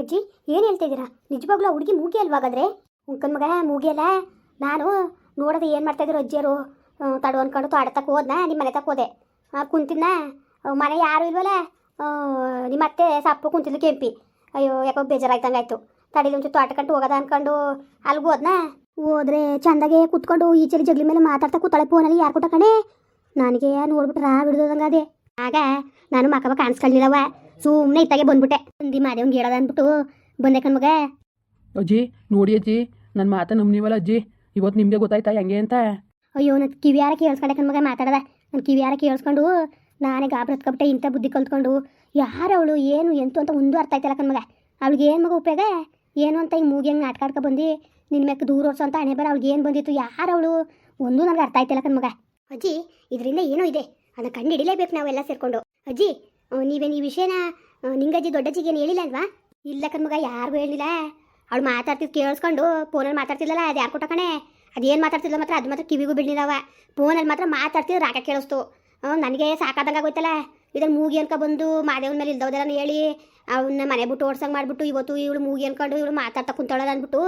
ಅಜ್ಜಿ, ಏನು ಹೇಳ್ತಾ ಇದ್ದೀರಾ? ನಿಜವಾಗ್ಲೂ ಆ ಹುಡುಗಿ ಮೂಗಿ ಅಲ್ವಾಗಾದ್ರೆ ಉಂಕನ್ ಮಗ, ಮೂಗಿ ಅಲ್ಲ? ನಾನು ನೋಡೋದು ಏನು ಮಾಡ್ತಾ ಇದ್ರು ಅಜ್ಜಿಯರು? ತಡು ಅನ್ಕೊಂಡು ತೋಟಕ್ಕೆ ಹೋದ್ನಾ? ನಿಮ್ಮ ಮನೆ ತಕ್ಕ ಹೋದೆ. ಕುಂತಿದ್ನ? ಮನೆ ಯಾರು ಇಲ್ವಲ್ಲ? ನಿಮ್ಮ ಅತ್ತೆ ಸಪ್ಪು ಕುಂತಿದ್ಲು ಕೆಂಪಿ. ಅಯ್ಯೋ, ಯಾಕೋ ಬೇಜಾರಾಯ್ತಂಗೆ ಆಯಿತು. ತಡೀಲಿ ಒಂಚೂರು ತೋಟ ಕಂಡು ಹೋಗೋದ ಅನ್ಕೊಂಡು ಅಲ್ಲಿಗೆ ಹೋದ್ನಾ? ಹೋದ್ರೆ ಚಂದಾಗೆ ಕುತ್ಕೊಂಡು ಈಚೆಲಿ ಜಗ್ಲಿ ಮೇಲೆ ಮಾತಾಡ್ತಾ ಕೂತಾಳೆ ಫೋನಲ್ಲಿ ಯಾರು ಕೊಟ್ಟ ಕಣೆ? ನನಗೆ ನೋಡ್ಬಿಟ್ರೆ ಬಿಡ್ದಂಗೆ ಅದೇ ಆಗ ನಾನು ಮಕ್ಕವ ಕಾಣಿಸ್ಕೊಳ್ಳಿಲ್ಲವ ಸುಮ್ಮನೆ ಇತ್ತಾಗೆ ಬಂದ್ಬಿಟ್ಟೆ. ಅಂದಿ ಮಾದೇವ್ಗೆ ಹೇಳೋದ ಅಂದ್ಬಿಟ್ಟು ಬಂದೆ ಕಣ್ಮಗ ಅಜ್ಜಿ ನೋಡಿ ಅಜ್ಜಿ ನನ್ನ ಮಾತ ನಂಬ್ನಿವಲ್ಲ ಅಜ್ಜಿ? ಇವತ್ತು ನಿಮಗೆ ಗೊತ್ತಾಯ್ತಾ ಹೆಂಗೆ ಅಂತ? ಅಯ್ಯೋ ನನ್ನ ಕಿವಿಯಾರ ಕೇಳಿಸ್ಕೊಂಡೆ ಕಣ್ಮಗ ಮಾತಾಡದ. ನನ್ನ ಕಿವಿಯಾರ ಕೇಳಿಸ್ಕೊಂಡು ನಾನೇ ಗಾಬರಿ ಹತ್ಕೊಬಿಟ್ಟೆ ಇಂಥ ಬುದ್ಧಿ ಕಲ್ತ್ಕೊಂಡು. ಯಾರು ಅವಳು ಏನು ಎಂತು ಅಂತ ಒಂದು ಅರ್ಥ ಆಯ್ತಲ್ಲ ಕಣ್ಮಗ ಅವಳಿಗೆ ಏನು ಮಗ ಉಪಯೋಗ? ಏನು ಅಂತ ಹಿಂಗೆ ಮೂಗಿ ಹಂಗೆ ನಾಟಕ ಆಡ್ಕೊ ಬಂದು? ನಿನ್ನ ಮ್ಯಾಕೆ ದೂರ ಓಡಿಸೋ ಅಂತ ಹಣೆ ಬರ ಅವ್ಳಿಗೆ ಏನು ಬಂದಿತ್ತು? ಯಾರು ಅವಳು? ಒಂದು ನನಗೆ ಅರ್ಥ ಆಯ್ತಲ್ಲ ಕಣ್ಮಗ ಅಜ್ಜಿ ಇದರಿಂದ ಏನೋ ಇದೆ. ಅದನ್ನ ಕಂಡು ಹಿಡಿಲೇಬೇಕು ನಾವೆಲ್ಲ ಸೇರಿಕೊಂಡು. ಅಜ್ಜಿ ನೀವೇನು ಈ ವಿಷಯನ ನಿಂಗಜ್ಜಿ ದೊಡ್ಡಜ್ಜಿಗೆ ಏನು ಹೇಳಿಲ್ಲ ಅಲ್ವಾ ಇಲ್ಲ ಕಣ್ಮಗ, ಯಾರಿಗೂ ಹೇಳಿಲ್ಲ ಅವಳು ಮಾತಾಡ್ತಿದ್ದು ಕೇಳಿಸ್ಕೊಂಡು ಫೋನಲ್ಲಿ ಮಾತಾಡ್ತಿಲ್ಲಲ್ಲ ಅದು ಯಾರು ಕೊಟ್ಟ ಕಣೆ? ಅದೇನು ಮಾತಾಡ್ತಿಲ್ಲ ಮಾತ್ರ, ಅದು ಮಾತ್ರ ಕಿವಿಗೂ ಬೀಳಿದಾವ ಫೋನಲ್ಲಿ ಮಾತ್ರ ಮಾತಾಡ್ತಿದ್ರು ರಾಕ ಕೇಳಿಸ್ತು. ನನಗೆ ಸಾಕಾದಂಗೆ ಆಗೋಯ್ತಲ್ಲ. ಇದನ್ನು ಮೂಗಿ ಅನ್ಕೊ ಬಂದು ಮಾದೇವನ ಮೇಲೆ ಇಲ್ದೋದೆಲ್ಲ ಹೇಳಿ ಅವನ್ನ ಮನೆ ಬಿಟ್ಟು ಓಡ್ಸಂಗೆ ಮಾಡಿಬಿಟ್ಟು, ಇವತ್ತು ಇವಳು ಮೂಗಿ ಅನ್ಕೊಂಡು ಇವಳು ಮಾತಾಡ್ತಾ ಕುಂತಾಳ ಅಂದ್ಬಿಟ್ಟು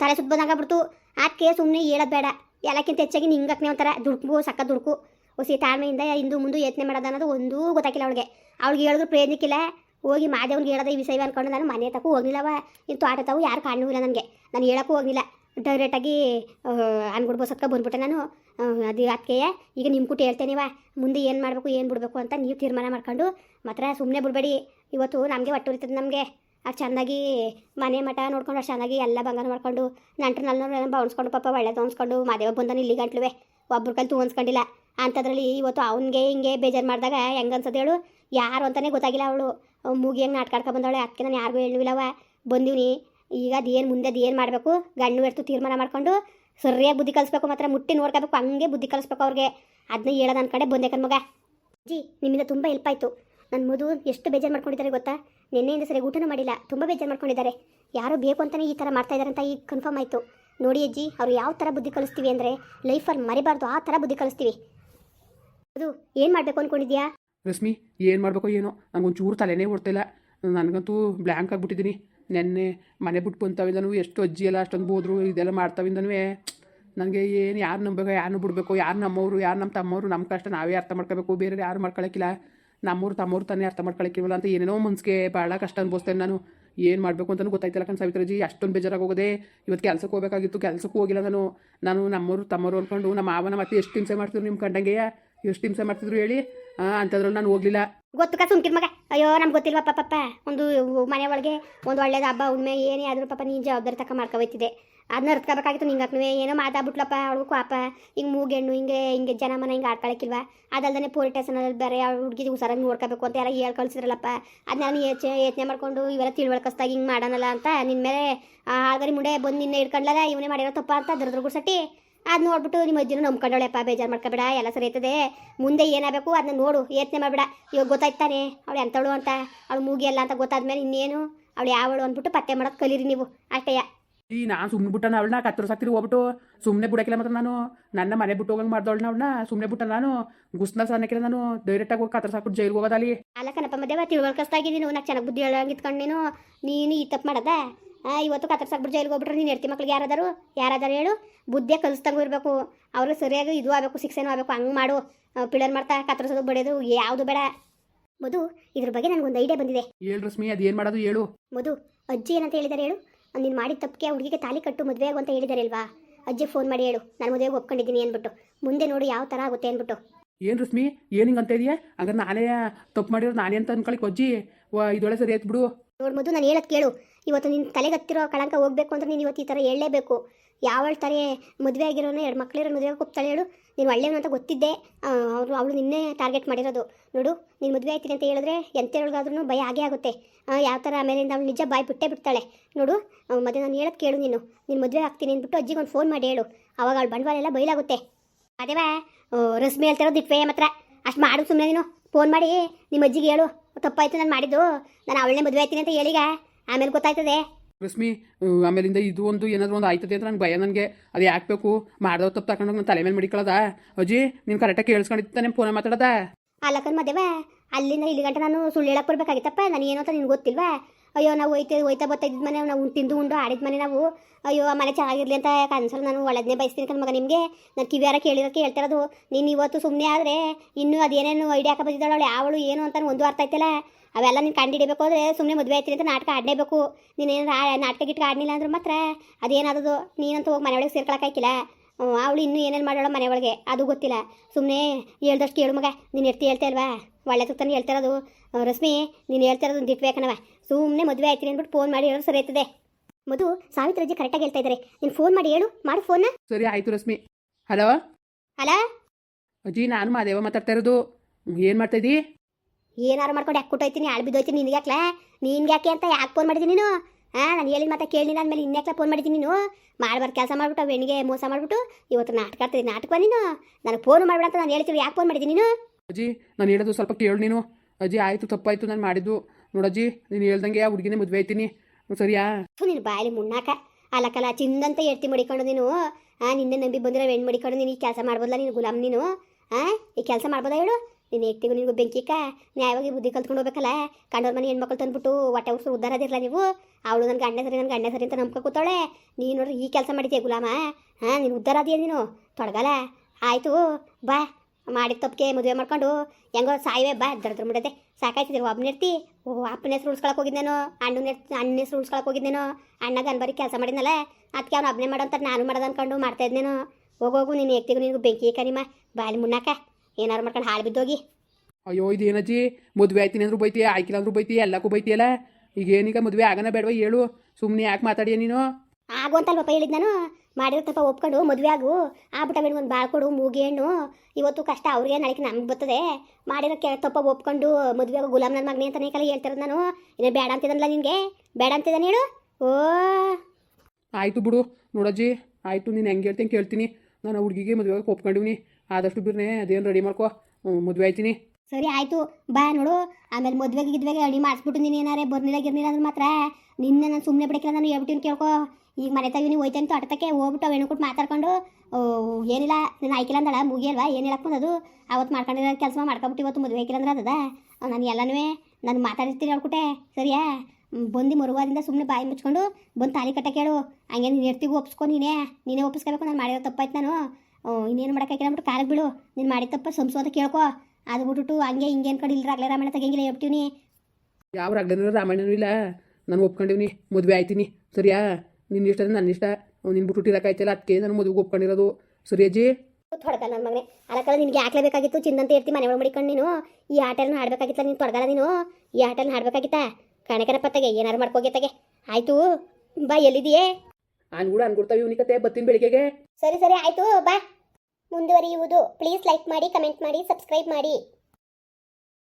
ತಲೆ ಸುತ್ತ ಬಂದಂಗೆ ಆಗ್ಬಿಡ್ತು. ಅದಕ್ಕೆ ಸುಮ್ಮನೆ ಹೇಳೋದು ಬೇಡ. ಎಲ್ಲಕ್ಕಿಂತ ಹೆಚ್ಚಾಗಿ ನಿಂಗಕ್ನೆ ಒಂಥರ ದುಡ್ಕು ಸಕ್ಕ ದುಡ್ಕು. ಹೊಸಿ ತಾಳ್ಮೆಯಿಂದ ಹಿಂದೂ ಮುಂದೆ ಯತ್ನೆ ಮಾಡೋದು ಅನ್ನೋದು ಒಂದೂ ಗೊತ್ತಾಗಿಲ್ಲ ಅವಳಿಗೆ. ಅವ್ಳಿಗೆ ಹೇಳಿದ್ರು ಪ್ರಯೋಜನಕ್ಕಿಲ್ಲ ಹೋಗಿ ಮಾದೇವ್ನಿಗೆ ಹೇಳೋದು ಈ ವಿಷಯ ಅನ್ಕೊಂಡು ನಾನು ಮನೆ ತಕ್ಕೂ ಹೋಗಿಲ್ಲವ ಇನ್ನು ತೋಟ ತಾವು ಯಾರು ಕಾಣೂ ಇಲ್ಲ ನನಗೆ. ನಾನು ಹೇಳೋಕ್ಕೂ ಹೋಗಿಲ್ಲ ಡೈರೆಕ್ಟಾಗಿ ಅನ್ಗುಡ್ ಬಸತ್ಕ ಬಂದ್ಬಿಟ್ಟೆ ನಾನು. ಅದು ಅದಕ್ಕೆ ಈಗ ನಿಮ್ಮ ಕುಟ್ಟು ಹೇಳ್ತೇನಿವ ಮುಂದೆ ಏನು ಮಾಡಬೇಕು, ಏನು ಬಿಡಬೇಕು ಅಂತ ನೀವು ತೀರ್ಮಾನ ಮಾಡ್ಕೊಂಡು ಮಾತ್ರ ಸುಮ್ಮನೆ ಬಿಡಬೇಡಿ. ಇವತ್ತು ನಮಗೆ ಒಟ್ಟು ಉರಿತದೆ ನಮಗೆ. ಅದು ಚೆನ್ನಾಗಿ ಮನೆ ಮಠ ನೋಡ್ಕೊಂಡು ಅಷ್ಟು ಚೆನ್ನಾಗಿ ಎಲ್ಲ ಬಂಗಾರ ಮಾಡ್ಕೊಂಡು, ನಂಟ್ರು ನನ್ನ ಬೌನ್ಸ್ಕೊಂಡು ಪಾಪ ಒಳ್ಳೆದು ಅನ್ಸ್ಕೊಂಡು ಮಾದೇವ ಬಂದನು ಇಲ್ಲಿ ಗಂಟ್ಲುವೆ ಒಬ್ರ ಕಲ್ತು ಹೊಂದ್ಕೊಂಡಿಲ್ಲ ಅಂಥದ್ರಲ್ಲಿ ಇವತ್ತು ಅವನಿಗೆ ಹಿಂಗೆ ಬೇಜಾರು ಮಾಡಿದಾಗ ಹೆಂಗೆ ಅನ್ಸೋದು ಹೇಳು? ಯಾರು ಅಂತಲೇ ಗೊತ್ತಾಗಿಲ್ಲ ಅವಳು. ಮೂಗಿ ಹೆಂಗೆ ನಾಟಕ ಆಡ್ಕೊ ಬಂದವಳೆ. ಅದಕ್ಕೆ ನಾನು ಯಾರಿಗೂ ಹೇಳಿಲ್ಲವ ಬಂದೀವಿ ಈಗ ಅದೇನು ಮುಂದೆ ಅದು ಏನು ಮಾಡಬೇಕು? ಗಂಡು ಎರ್ತು ತೀರ್ಮಾನ ಮಾಡ್ಕೊಂಡು ಸರಿಯಾಗಿ ಬುದ್ಧಿ ಕಲಿಸ್ಬೇಕು ಮಾತ್ರ. ಮುಟ್ಟಿ ನೋಡ್ಕೋಬೇಕು. ಹಂಗೆ ಬುದ್ಧಿ ಕಲಿಸ್ಬೇಕು ಅವ್ರಿಗೆ. ಅದನ್ನ ಹೇಳೋದು ನನ್ನ ಕಡೆ ಬಂದೆ ಕಣ್ಮಗ ಜಿ, ನಿಮ್ಮಿಂದ ತುಂಬ ಹೆಲ್ಪ್ ಆಯಿತು. ನನ್ನ ಮಧು ಎಷ್ಟು ಬೇಜಾರು ಮಾಡ್ಕೊಂಡಿದ್ದಾರೆ ಗೊತ್ತಾ? ನಿನ್ನೆಯಿಂದ ಸರಿ ಊಟನೂ ಮಾಡಿಲ್ಲ. ತುಂಬ ಬೇಜಾರು ಮಾಡ್ಕೊಂಡಿದ್ದಾರೆ. ಯಾರೋ ಬೇಕು ಅಂತಲೇ ಈ ಥರ ಮಾಡ್ತಾ ಇದ್ದಾರೆ ಅಂತ ಈಗ ಕನ್ಫರ್ಮ್ ಆಯಿತು. ನೋಡಿ ಅಜ್ಜಿ, ಅವ್ರು ಯಾವ ಥರ ಬುದ್ಧಿ ಕಲಿಸ್ತೀವಿ ಅಂದರೆ ಲೈಫಲ್ಲಿ ಮರಿಬಾರ್ದು, ಆ ಥರ ಬುದ್ಧಿ ಕಲಿಸ್ತೀವಿ. ಅದು ಏನು ಮಾಡಬೇಕು ಅಂದ್ಕೊಂಡಿದ್ಯಾ ರಶ್ಮಿ, ಏನು ಮಾಡಬೇಕು ಏನೋ? ನನಗೊಂಚೂರು ತಲೆನೇ ಓಡ್ತಿಲ್ಲ. ನನಗಂತೂ ಬ್ಲ್ಯಾಂಕ್ ಆಗಿಬಿಟ್ಟಿದ್ದೀನಿ ನೆನ್ನೆ ಮನೆ ಬಿಟ್ಟು ನಾನು ಎಷ್ಟು ಅಜ್ಜಿ ಎಲ್ಲ ಅಷ್ಟೊಂದು ಬೋದ್ರು ಇದೆಲ್ಲ ಮಾಡ್ತಾವಿಂದನೂ ನನಗೆ ಏನು ಯಾರು ನಂಬಬೇಕು ಯಾರನ್ನು ಬಿಡಬೇಕು ಯಾರು ನಮ್ಮವರು, ಯಾರು ನಮ್ಮ ತಮ್ಮವರು ನಮ್ಮ ಕಷ್ಟ ನಾವೇ ಅರ್ಥ ಮಾಡ್ಕೋಬೇಕು ಬೇರೆ ಯಾರು ಮಾಡ್ಕೊಳಕ್ಕಿಲ್ಲ. ನಮ್ಮೂರು ತಮ್ಮವ್ರು ತಾನೇ ಅರ್ಥ ಮಾಡ್ಕೊಳಕ್ಕಿಲ್ವಲ್ಲ ಅಂತ ಏನೇನೋ ಮನಸ್ಸಿಗೆ ಭಾಳ ಕಷ್ಟ ಅನ್ಬೋಸ್ತೇನೆ ನಾನು. ಏನು ಮಾಡಬೇಕು ಅಂತಲೂ ಗೊತ್ತಾಯ್ತಿಲ್ಲ ಕಣ್ ಸಾವಿತ್ರಜಿ. ಅಷ್ಟೊಂದು ಬೇಜಾರಾಗಿ ಹೋಗದೆ. ಇವತ್ತು ಕೆಲಸಕ್ಕೆ ಹೋಗಬೇಕಾಗಿತ್ತು. ಕೆಲಸಕ್ಕೆ ಹೋಗಿಲ್ಲ ನಾನು. ನಾನು ನಮ್ಮವರು ತಮ್ಮವರು ಅಂದ್ಕೊಂಡು ನಮ್ಮ ಮಾವನ ಮತ್ತೆ ಎಷ್ಟು ಹಿಂಸೆ ಮಾಡ್ತಿದ್ರು ನಿಮ್ಮ ಕಂಡಂಗೆಯ? ಎಷ್ಟು ಹಿಂಸೆ ಮಾಡ್ತಿದ್ರು ಹೇಳಿ. ಅಂಥದ್ರಲ್ಲಿ ನಾನು ಹೋಗಲಿಲ್ಲ. ಗೊತ್ತು ಕಾ ಸುಮ್ಕಿರ್ ಮಗ. ಅಯ್ಯೋ, ನಮ್ಗೆ ಗೊತ್ತಿಲ್ಲ ಪಾಪ ಪಾಪ. ಒಂದು ಮನೆ ಒಳಗೆ ಒಂದು ಒಳ್ಳೇದು ಹಬ್ಬ ಉಣ್ಮೆ ಏನೇ ಆದರೂ ಪಾಪ ನೀನು ಜವಾಬ್ದಾರಿ ತಕ್ಕ ಮಾಡ್ಕೊಬೈತಿದೆ ಅದನ್ನ ಅರ್ತ್ಕೋಬೇಕಾಗಿತ್ತು ನಿಂಗೆ ಏನೋ ಮಾತಾಡ್ಬಿಟ್ಲಪ್ಪ ಅವಳು ಪಾಪ ಹಿಂಗೆ ಮೂಗೆಣ್ಣು, ಹಿಂಗೆ ಹಿಂಗೆ ಜನ ಮನೆ ಹಿಂಗೆ ಆಡ್ಕೊಳಕ್ಕಿಲ್ವ ಅದಲ್ಲದೆ ಪೊಲೀಸ್ ಸ್ಟೇಷನಲ್ಲಿ ಬೇರೆ ಹುಡುಗಿದ ಹುಡುಗಿ ಹುಷಾರಾಗಿ ನೋಡ್ಕೋಬೇಕು ಅಂತ ಎಲ್ಲ ಹೇಳಿ ಕಳಿಸಿದ್ರಲ್ಲಪ್ಪ. ಅದನ್ನ ಯೋಚನೆ ಯೋಚನೆ ಮಾಡ್ಕೊಂಡು ಇವೆಲ್ಲ ತಿಳುವಳ್ಕಸ್ದಾಗ ಹಿಂಗೆ ಮಾಡೋಣಲ್ಲ ಅಂತ ನಿನ್ನ ಮೇಲೆ ಆಳ್ಗರಿ ಮುಂಡೆ ಬಂದು ನಿನ್ನೆ ಹಿಡ್ಕೊಂಡ್ಲಲ್ಲ ಇವನೇ ಮಾಡಿರೋ ತಪ್ಪ ಅಂತ ದರ್ದ್ರ ಗುಡ್ಸಟ್ಟಿ ಅದು ನೋಡ್ಬಿಟ್ಟು ನಿಮ್ಮ ಅಜ್ಜಿನೂ ನಂಬ್ಕೊಂಡವಳೆಪ್ಪ, ಬೇಜಾರು ಮಾಡ್ಕೋಬೇಡ, ಎಲ್ಲ ಸರಿ ಐತದೆ. ಮುಂದೆ ಏನಾಗಬೇಕು ಅದನ್ನ ನೋಡು, ಯೋಚನೆ ಮಾಡಬೇಡ. ಇವಾಗ ಗೊತ್ತಾಯ್ತಾನೆ ಅವಳು ಎಂಥವಳು ಅಂತ, ಅವಳು ಮೂಗಿಯಲ್ಲ ಅಂತ ಗೊತ್ತಾದ್ಮೇಲೆ ಇನ್ನೇನು, ಅವಳು ಯಾವಳು ಅಂದ್ಬಿಟ್ಟು ಪತ್ತೆ ಮಾಡೋದು ಕಲೀರಿ ನೀವು. ಅಷ್ಟೇ. ಈ ನಾನು ಸುಮ್ಮನೆ ಬಿಟ್ಟನ ಅವಳನ್ನ ಕತ್ತರು ಹೋಗ್ಬಿಟ್ಟು ಸುಮ್ಮನೆ ಬಿಡಕಿಲ್ಲ ಮಾತ್ರ ನಾನು. ನನ್ನ ಮನೆ ಬಿಟ್ಟು ಹೋಗಂಗೆ ಮಾಡ್ದವಳನ್ನ ಅವಳನ್ನ ಸುಮ್ಮನೆ ಬಿಟ್ಟ ನಾನು. ಗುಸ್ನ ಸಣ್ಣಕ್ಕಿಲ್ಲ ನಾನು. ಡೈರೆಕ್ಟಾಗಿ ಹೋಗಿ ಕತ್ತರು ಸಾಕ್ಬಿಟ್ಟು ಜೈಲಿಗೆ ಹೋಗೋದಲ್ಲಿ ಅಲ್ಲ. ಕಣಪ್ಪ ಮಧ್ಯವ ತಿಳುವಳ್ಕಸ್ತಾಗಿದ್ದೀನಿ ನಾನು. ಚೆನ್ನಾಗಿ ಬುದ್ಧಿ ಹೇಳಂಗೆ ಇತ್ಕೊಂಡು ನೀನು. ನೀನು ಈ ತಪ್ಪು ಮಾಡದ? ಆ, ಇವತ್ತು ಕತ್ತರ್ಸಾಕ್ಬಿಟ್ಟು ಜೈಲಿಗೆ ಹೋಗ್ಬಿಟ್ರೆ ನೀನು ಹೆಡ್ತಿ ಮಕ್ಳಿಗೆ ಯಾರಾದರು? ಯಾರಾದರೂ ಹೇಳು. ಬುದ್ಧಿಯ ಕಲಿಸ್ದಂಗೂ ಇರಬೇಕು. ಅವ್ರಿಗೆ ಸರಿಯಾಗಿ ಇದು ಆಗಬೇಕು ಶಿಕ್ಷೆನೂ ಆಗಬೇಕು. ಹಂಗೆ ಮಾಡು. ಪಿಳರ್ ಮಾಡ್ತಾ ಕತ್ತರಿಸೋದು ಬಡಿಯೋದು ಯಾವುದು ಬೇಡ. ಮಧು ಇದ್ರ ಬಗ್ಗೆ ನನಗೊಂದು ಐಡಿಯಾ ಬಂದಿದೆ. ಹೇಳು ರಶ್ಮಿ ಅದೇನು ಮಾಡೋದು ಹೇಳು. ಮಧು ಅಜ್ಜಿ ಏನಂತ ಹೇಳಿದಾರೆ ಹೇಳು? ನೀನು ಮಾಡಿದ ತಪ್ಪಿಗೆ ಹುಡುಗಿಗೆ ತಾಲಿ ಕಟ್ಟು ಮದುವೆ ಆಗು ಅಂತ ಹೇಳಿದಾರೆ ಅಲ್ವಾ ಅಜ್ಜಿ ಫೋನ್ ಮಾಡಿ ಹೇಳು. ನಾನು ಮದುವೆಗೆ ಒಪ್ಕೊಂಡಿದ್ದೀನಿ ಅಂದ್ಬಿಟ್ಟು. ಮುಂದೆ ನೋಡು ಯಾವ ಥರ ಆಗುತ್ತೆ ಅಂದ್ಬಿಟ್ಟು. ಏನು ರಶ್ಮಿ? ಏನಿಂಗ್ ಹಿಂಗೆ ಅಂತ ಇದೆಯಾ? ಹಂಗಾರೆ ನಾನೇ ತಪ್ಪು ಮಾಡಿರೋ ನಾನೇ ಅಂತ ಅನ್ಕೊಳಕ್ಕೆ ಅಜ್ಜಿ. ಇದೊಳೆ ಸರಿ ಆಯ್ತು ಬಿಡು. ನೋಡು ಮಧು ನಾನು ಹೇಳೋದು ಕೇಳು. ಇವತ್ತು ನಿನ್ನ ತಲೆಗೆ ಹತ್ತಿರೋ ಕಳಂಕ ಹೋಗ್ಬೇಕು ಅಂದ್ರೆ ನೀನು ಇವತ್ತು ಈ ಥರ ಹೇಳಲೇಬೇಕು. ಯಾವಳ ತಾರೆ ಮದುವೆ ಆಗಿರೋನ, ಎರಡು ಮಕ್ಕಳಿರೋ ಮದುವೆ ಹೋಗ್ತಾಳೆ ಹೇಳು. ನೀನು ಒಳ್ಳೆಯವನು ಅಂತ ಗೊತ್ತಿದ್ದೆ. ಅವರು, ಅವಳು ನಿನ್ನೆ ಟಾರ್ಗೆಟ್ ಮಾಡಿರೋದು. ನೋಡು, ನೀನು ಮದುವೆ ಆಯ್ತೀನಿ ಅಂತ ಹೇಳಿದ್ರೆ ಎಂಥೇಳಿಗಾದ್ರೂ ಭಯ ಆಗೇ ಆಗುತ್ತೆ. ಯಾವ ಥರ ಆಮೇಲಿಂದ ಅವಳು ನಿಜ ಬಾಯಿ ಬಿಟ್ಟೇ ಬಿಡ್ತಾಳೆ. ನೋಡು ಮತ್ತೆ ನಾನು ಹೇಳೋದು ಕೇಳು ನೀನು. ನೀನು ಮದುವೆ ಆಗ್ತೀನಿ ಅಂದ್ಬಿಟ್ಟು ಅಜ್ಜಿಗೆ ಒಂದು ಫೋನ್ ಮಾಡಿ ಹೇಳು. ಅವಾಗ ಅವಳು ಬಂಡವಾಳ ಎಲ್ಲ ಬಯಲಾಗುತ್ತೆ ಅದೇವಾ ರಶ್ಮಿ ಹೇಳ್ತಿರೋದು ಇಟ್ವೇ ಮಾತ್ರ ಅಷ್ಟು ಮಾಡು ಸುಮ್ಮನೆ ನೀನು. ಫೋನ್ ಮಾಡಿ ನಿಮ್ಮ ಅಜ್ಜಿಗೆ ಹೇಳು. ತಪ್ಪಾಯ್ತು ನಾನು ಮಾಡಿದ್ದು. ನಾನು ಅವಳನ್ನೇ ಮದುವೆ ಆಯ್ತೀನಿ ಅಂತ ಹೇಳಿಗ. ಆಮೇಲೆ ಗೊತ್ತಾಯ್ತದೆ. ರಶ್ಮಿ ಆಮೇಲಿಂದ ಇದು ಒಂದು ಏನಾದರೂ ಒಂದು ಆಯ್ತದೆ ಅಂತ ನನಗೆ ಭಯ ನನಗೆ ಅದು ಯಾಕಬೇಕು ಮಾಡ್ದವ ತಪ್ಪು ತಗೊಂಡೋಗಿ ನನ್ನ ತಲೆ ಮೇಲೆ ಮಡಿಕೊಳ್ಳೋದ? ಅಜ್ಜಿ, ನೀನು ಕರೆಕ್ಟಾಗಿ ಕೇಳಿಸ್ಕೊಂಡಿದ್ದಾನೆ ಫೋನ್ ಮಾತಾಡೋದ? ಅಲ್ಲಕನ್ ಮದುವೆ, ಅಲ್ಲಿಂದ ಇಲ್ಲಿ ಗಂಟೆ ನಾನು ಸುಳ್ಳು ಹೇಳಕ್ಕೆ ಬರ್ಬೇಕಾಗಿತ್ತಪ್ಪ, ನಾನು ಏನು ಅಂತ ನಿನ್ಗೆ ಗೊತ್ತಿಲ್ವಾ? ಅಯ್ಯೋ, ನಾವು ಹೋಯ್ತಾ ಹೋಯ್ತಾ ಬರ್ತಾ ಇದ್ದ ಮನೆ, ನಾವು ತಿಂದು ಉಂಡು, ಆಡಿದ ಮನೆ ನಾವು. ಅಯ್ಯೋ, ಆ ಮನೆ ಚೆನ್ನಾಗಿರ್ಲಿ ಅಂತ ಕನ್ಸಲ್ ನಾನು ಒಳ್ಳೆದನ್ನೇ ಬಯಸ್ತೀನಿ ಕಣ್ ಮಗ ನಿಮಗೆ. ನಾನು ಕಿವಿಯಾರ ಕೇಳಿರೋಕ್ಕೆ ಹೇಳ್ತಾ ಇರೋದು ನೀನು ಇವತ್ತು ಸುಮ್ಮನೆ ಆದರೆ ಇನ್ನೂ ಅದೇನೇನು ಐಡಿಯಾ ಹಾಕ ಬಂದಿದ್ದಾಳು ಅವಳು ಯಾವಳು ಏನು ಅಂತ ಒಂದು ಅರ್ಥ ಆಯ್ತಲ್ಲ? ಅವೆಲ್ಲ ನೀನು ಕಂಡಿಡಿಬೇಕು ಅಂದರೆ ಸುಮ್ಮನೆ ಮದುವೆ ಆಯ್ತೀನಿ ಅಂತ ನಾಟಕ ಆಡಲೇಬೇಕು ನೀನೇನು ನಾಟಕ ಗಿಟ್ಕ ಆಡಲಿಲ್ಲ ಅಂದ್ರೆ ಮಾತ್ರ ಅದೇನಾದದು? ನೀನಂತೂ ಹೋಗಿ ಮನೆ ಒಳಗೆ ಅವಳು ಇನ್ನೂ ಏನೇನು ಮಾಡೋಳ ಮನೆ ಒಳಗೆ ಅದು ಗೊತ್ತಿಲ್ಲ. ಸುಮ್ಮನೆ ಹೇಳ್ದಷ್ಟು ಕೇಳು ಮಗ ನೀನು ಎತ್ತಿ ಹೇಳ್ತಾ ಇಲ್ವಾ? ಒಳ್ಳೆ ತುತ್ತಾನೆ ಹೇಳ್ತಾ ಇರೋದು. ರಶ್ಮಿ ನೀನು ಹೇಳ್ತಾ ಇರೋದು ದಿಟ್ಬೇಕನವ. ಸುಮ್ಮನೆ ಮದುವೆ ಆಯ್ತೀನಿ ಅಂದ್ಬಿಟ್ಟು ಫೋನ್ ಮಾಡಿ ಹೇಳೋದು ಸರಿ ಆಯ್ತದೆ. ಮಧು ಸಾವಿತ್ರಜ್ಜಿ ಕರೆಕ್ಟಾಗಿ ಹೇಳ್ತಾ ಇದ್ದಾರೆ ನೀನು ಫೋನ್ ಮಾಡಿ ಹೇಳು ಮಾಡು ಫೋನ್ನ ಸರಿ ಆಯಿತು ರಶ್ಮಿ. ಹಲೋ ಹಲೋ ಅಜ್ಜಿ ನಾನು ಮಾದೇವ ಮಾತಾಡ್ತಾ ಇರೋದು. ಏನು ಮಾಡ್ತಾಯಿದ್ದಿ ಏನಾರು ಮಾಡ್ಕೊಂಡು ಯಾಕೆ ಕೊಟ್ಟೋಯ್ತೀನಿ ಆಳ್ಬಿದ್ದೋಯ್ತೀನಿ ನಿನಗೆ ಯಾಕ್ಲ ನಿನ್ಗೆ ಯಾಕೆ ಅಂತ ಯಾಕೆ ಫೋನ್ ಮಾಡಿದ್ದೀನಿ ನೀನು? ಹಾಂ ನಾನು ಹೇಳಿದ ಮತ್ತೆ ಕೇಳಿಲ್ಲ ಅಂದಮೇಲೆ ಇನ್ಯಾಕ್ಲ ಫೋನ್ ಮಾಡಿದ್ದೀನಿ ನೀನು. ಮಾಡ್ಬಾರ್ದು ಕೆಲಸ ಮಾಡ್ಬಿಟ್ಟು ಹೆಣ್ಣಿಗೆ ಮೋಸ ಮಾಡ್ಬಿಟ್ಟು ಇವತ್ತು ನಾಟಕ ಆಡ್ತೀನಿ ನಾಟಕ ನೀನು? ನನಗೆ ಫೋನ್ ಮಾಡ್ಬೇಡ ಅಂತ ನಾನು ಹೇಳ್ತೀವಿ ಯಾಕೆ ಫೋನ್ ಮಾಡಿದ್ದೀನಿ ನೀನು? ಅಜ್ಜಿ ನಾನು ಹೇಳೋದು ಸ್ವಲ್ಪ ಕೇಳು ನೀನು. ಅಜ್ಜಿ ಆಯಿತು ತಪ್ಪಾಯಿತು ನಾನು ಮಾಡಿದ್ದು. ನೋಡಜ್ಜಿ ನೀನು ಹೇಳ್ದಂಗೆ ಆ ಹುಡುಗಿನೇ ಮದುವೆ ಆಯ್ತೀನಿ. ಸರಿಯಾ? ನೀನು ಬಾಯಲ್ಲಿ ಮುನ್ನಾಕ ಅಲ್ಲಕ್ಕಲ್ಲ ಚಿಂದಂತ ಎಡ್ತಿ ಮಡಿಕೊಂಡು ನೀನು. ಹಾಂ ನಿನ್ನೆ ನಂಬಿ ಬಂದಿರೋ ಹೆಣ್ಣು ಮಡಿಕೊಂಡು ನೀನು ಈ ಕೆಲಸ ಮಾಡ್ಬೋದಲ್ಲ ನೀನು ಗುಲಾಮ್ ನೀನು. ಆ ಈ ಕೆಲಸ ಮಾಡ್ಬೋದಾ ಹೇಳು? ನೀನು ಎಕ್ತಿಗೂ ನಿನಗೂ ಬೆಂಕಿಕ ನ್ಯಾಯವಾಗಿ ಬುದ್ಧಿ ಕಲ್ತ್ಕೊಂಡು ಹೋಗ್ಬೇಕಲ್ಲ? ಕಂಡೋರ್ ಮನೆ ಹೆಣ್ಮಕ್ಳು ತಂದ್ಬಿಟ್ಟು ಹೊಟ್ಟೆ ಉರ್ಸು ಉದ್ದಾರ ಅದಿರಲ್ಲ ನೀವು? ಅವಳು ನನ್ನ ಗಂಡ ಸರಿ ನನ್ನ ಗಂಡ ಸರಿ ಅಂತ ನಂಬ್ಕೊ ಕೂತಾಳೆ ನೀನು ನೋಡ್ರಿ ಈ ಕೆಲಸ ಮಾಡಿದ್ದೆ ಗುಲಾಮ? ಹಾಂ, ನೀನು ಉದ್ದಾರ ಅದೀಯ ನೀನು? ತೊಡಗಲ್ಲ ಆಯಿತು, ಬಾ. ಮಾಡಿದ ತಪ್ಪಿಗೆ ಮದುವೆ ಮಾಡ್ಕೊಂಡು ಹೆಂಗೋ ಸಾಯಿವೆ, ಬಾ. ದರ್ದ್ರ ಮುಡದೆ. ಸಾಕಾಯ್ತಿದ್ರು ಒಬ್ಬನ ಇರ್ತಿ ಓ ಅಪ್ಪನ ಹೆಸ್ರು ಉಳ್ಸ್ಕೊಳಕ್ ಹೋಗಿದ್ದೇನೋ ಅಣ್ಣನ ಅಣ್ಣ ಹೆಸ್ರು ಉಳ್ಸ್ಕೊಳಕ್ ಹೋಗಿದ್ದೇನೋ ಅಣ್ಣಗ ಅನ್ಬರಿ ಕೆಲಸ ಮಾಡಿದ್ನಲ್ಲ? ಅದಕ್ಕೆ ಅವ್ನು ಒಬ್ಬನೇ ಮಾಡೋಂತ ನಾನು ಮಾಡೋದು ಅನ್ಕೊಂಡು ಮಾಡ್ತಾ ಇದ್ನೇನೋ ಹೋಗೋಗು ನೀನು ಎಕ್ತಿಗೂ ನಿನಗೂ ಬೆಂಕಿ ಕರಿಮ ಬಾಲಿ ಮುನ್ನಾಕ ಏನಾರು ಮಾಡ್ಕೊಂಡು ಹಾಳು ಬಿದ್ದೋಗಿ. ಅಯ್ಯೋ ಇದೇನಜ್ಜಿ? ಮದುವೆ ಆಯ್ತೀನಿ ಅಂದ್ರೂ ಬೈತೀಯ ಆಯ್ಕಿಲ್ಲ ಅಂದ್ರೂ ಬೈತೀಯ ಎಲ್ಲಕ್ಕೂ ಬೈತೀಯಲ್ಲ? ಈಗ ಏನೀಗ ಮದುವೆ ಆಗನ ಬೇಡವಾ ಹೇಳು? ಸುಮ್ಮನೆ ಯಾಕೆ ಮಾತಾಡಿಯ ನೀನು? ಆಗು ಪಪ್ಪ ಹೇಳಿದ್ ನಾನು. ಮಾಡಿರೋ ತಪ್ಪ ಒಪ್ಕೊಂಡು ಮದುವೆ ಆಗು. ಆ ಬೇಡ ಒಂದು ಬಾಳ್ಕೊಡು ಮೂಗಿ ಹೆಣ್ಣು. ಇವತ್ತು ಕಷ್ಟ ಅವ್ರಿಗೆ ನಾಳೆಗೆ ನಮ್ಗೆ ಬರ್ತದೆ. ಮಾಡಿರೋ ಕೆ ತಪ್ಪ ಒಪ್ಕೊಂಡು ಮದುವೆ ಆಗೋ ಗುಲಾಮ್ ನನ್ನ ಮಗನೇ ಅಂತಾನೆ ಕಲ ಹೇಳ್ತಿರೋದು ನಾನು. ಇನ್ನು ಬೇಡ ಅಂತಿದ್ದಲ್ಲ ನಿನಗೆ? ಬೇಡ ಅಂತಿದ್ದಾನೆ ಹೇಳು. ಓ. ಆಯಿತು ಬಿಡು ನೋಡಜ್ಜಿ ಆಯಿತು ನೀನು ಹೆಂಗೆ ಹೇಳ್ತೀನಿ ಕೇಳ್ತೀನಿ. ನಾನು ಹುಡುಗಿಗೆ ಮದುವೆ ಒಪ್ಕೊಂಡಿವ್ನಿ. ಆದಷ್ಟು ಬಿರ್ನೆ ಅದೇನು ರೆಡಿ ಮಾಡ್ಕೋ. ಮದುವೆ ಆಯ್ತೀನಿ. ಸರಿ, ಆಯಿತು. ಬಾ ನೋಡು. ಆಮೇಲೆ ಮದುವೆಗೆ ಗಿದ್ವೆಗೆ ಅಡಿ ಮಾಡಿಸ್ಬಿಟ್ಟು ನೀನು ಏನಾರೇ ಬರ್ನಿಲ್ಲ ಗಿರ್ನಿಲ್ಲ ಅಂದ್ರೆ ಮಾತ್ರ. ನಿನ್ನೆ ನಾನು ಸುಮ್ಮನೆ ಬಿಡಕ್ಕಿಲ್ಲ ನಾನು ಹೇಳ್ಬಿಟ್ಟಿನಿ ಕೇಳ್ಕೊ. ಈಗ ಮನೆ ತಾಯಿ ನೀವು ಹೋಯ್ತಂತ ತೋಟಕ್ಕೆ. ಹೋಗ್ಬಿಟ್ಟು ಅವೇನು ಕೊಟ್ಟು ಮಾತಾಡ್ಕೊಂಡು ಏನಿಲ್ಲ, ನಾನು ಆಯ್ಕಿಲ್ಲ ಅಂದಳ, ಮುಗಿಯಲ್ವಾ? ಏನಿಲ್ಲ ಅದು ಅವತ್ತು ಮಾಡ್ಕೊಂಡಿರೋ ಕೆಲಸ ಮಾಡ್ಕೊಬಿಟ್ಟು ಇವತ್ತು ಮದುವೆ ಆಯ್ಕಿಲ್ಲ ಅಂದ್ರೆ ಅದದ ನಾನು ಎಲ್ಲನೂ ನಾನು ಮಾತಾಡಿರ್ತೀನಿ ಹೇಳ್ಕೊಟ್ಟೆ ಸರಿಯಾ? ಬಂದು ಮರುವಾದಿಂದ ಸುಮ್ಮನೆ ಬಾಯಿ ಮುಚ್ಕೊಂಡು ಬಂದು ತಾಲಿ ಕಟ್ಟಕ್ಕೆ ಕೇಳು. ಹಂಗೆ ನೀನು ಇರ್ತೀವಿ ಒಪ್ಸ್ಕೊ ನೀನೇ. ನೀನೇ ಒಪ್ಪಿಸ್ಕೋಬೇಕು ನಾನು ಮಾಡಿರೋ ತಪ್ಪಾಯ್ತು ನಾನು. ಇನ್ನೇನು ಮಾಡೋಕ್ಕಾಗಿಲ್ಲ ಅಂದ್ಬಿಟ್ಟು ಕಾಲಿಗೆ ಬಿಡು ನೀನು ಮಾಡಿ ತಪ್ಪ ಸಂಸೋದ ಕೇಳ್ಕೊ. ಅದು ಬಿಟ್ಬಿಟ್ಟು ಹಂಗೆ ಹಿಂಗೆ ಅನ್ಕೊಂಡು ಇಲ್ಲ ರಾಗಲೇ ರಾಮಾಯಣ ತೆಗಿಯಂಗಿಲ್ಲ ಹೇಳ್ಬಿಟ್ಟಿವ್ನಿ ಯಾವ ರಾಗಡನೂ ರಾಮಾಯಣನೂ ಇಲ್ಲ? ನಾನು ಒಪ್ಕೊಂಡಿವ್ನಿ ಮದುವೆ ಆಯ್ತೀನಿ. ಸರಿಯಾ? ನಿನ್ನ ಇಷ್ಟ ನನ್ನ ಇಷ್ಟ. ನಿನ್ನ ಬಿಟ್ಟುಟ್ಟಿರೋಕ್ಕಾಯ್ತಿಲ್ಲ ಅದಕ್ಕೆ ನಾನು ಮದುವೆಗೆ ಒಪ್ಕೊಂಡಿರೋದು. ಸರಿ ಅಜ್ಜಿ? ತೊಡಗಲ್ಲ ನನ್ನ ಮಗನೇ. ಅಲಕಲ್ಲ ನಿನಗೆ ಹಾಕ್ಲೇಬೇಕಾಗಿತ್ತು ಚಿಂದಂತ ಇರ್ತಿ ಮನೆ ಒಳಗೆ ಮಡಿಕೊಂಡು ನೀನು? ಈ ಆಟೆಲ್ಲ ಹಾಡ್ಬೇಕಾಗಿತ್ತ ನೀನು ತೊಡಗಲ್ಲ ನೀನು? ಈ ಆಟೆಲ್ಲ ಹಾಡ್ಬೇಕಾಗಿತ್ತ ಕಣಕನ ಪತ್ತೆಗೆ ಏನಾರು ಮಾಡ್ಕೋಗಿತ್ತಾಗೆ ಆಯಿತು ಬಾ ಎಲ್ಲಿದೆಯೇ ಅನ್ಗೂಡ ಅನ್ಕೊಡ್ತಾವೆ ಇವನಿ ಕತೆ ಬತ್ತಿನ ಬೆಳಿಗ್ಗೆಗೆ. ಸರಿ ಸರಿ, ಆಯ್ತು, ಬಾ. ಮುಂದುವರಿಯುವುದು. ಪ್ಲೀಸ್ ಲೈಕ್ ಮಾಡಿ ಕಮೆಂಟ್ ಮಾಡಿ ಸಬ್ಸ್ಕ್ರೈಬ್ ಮಾಡಿ.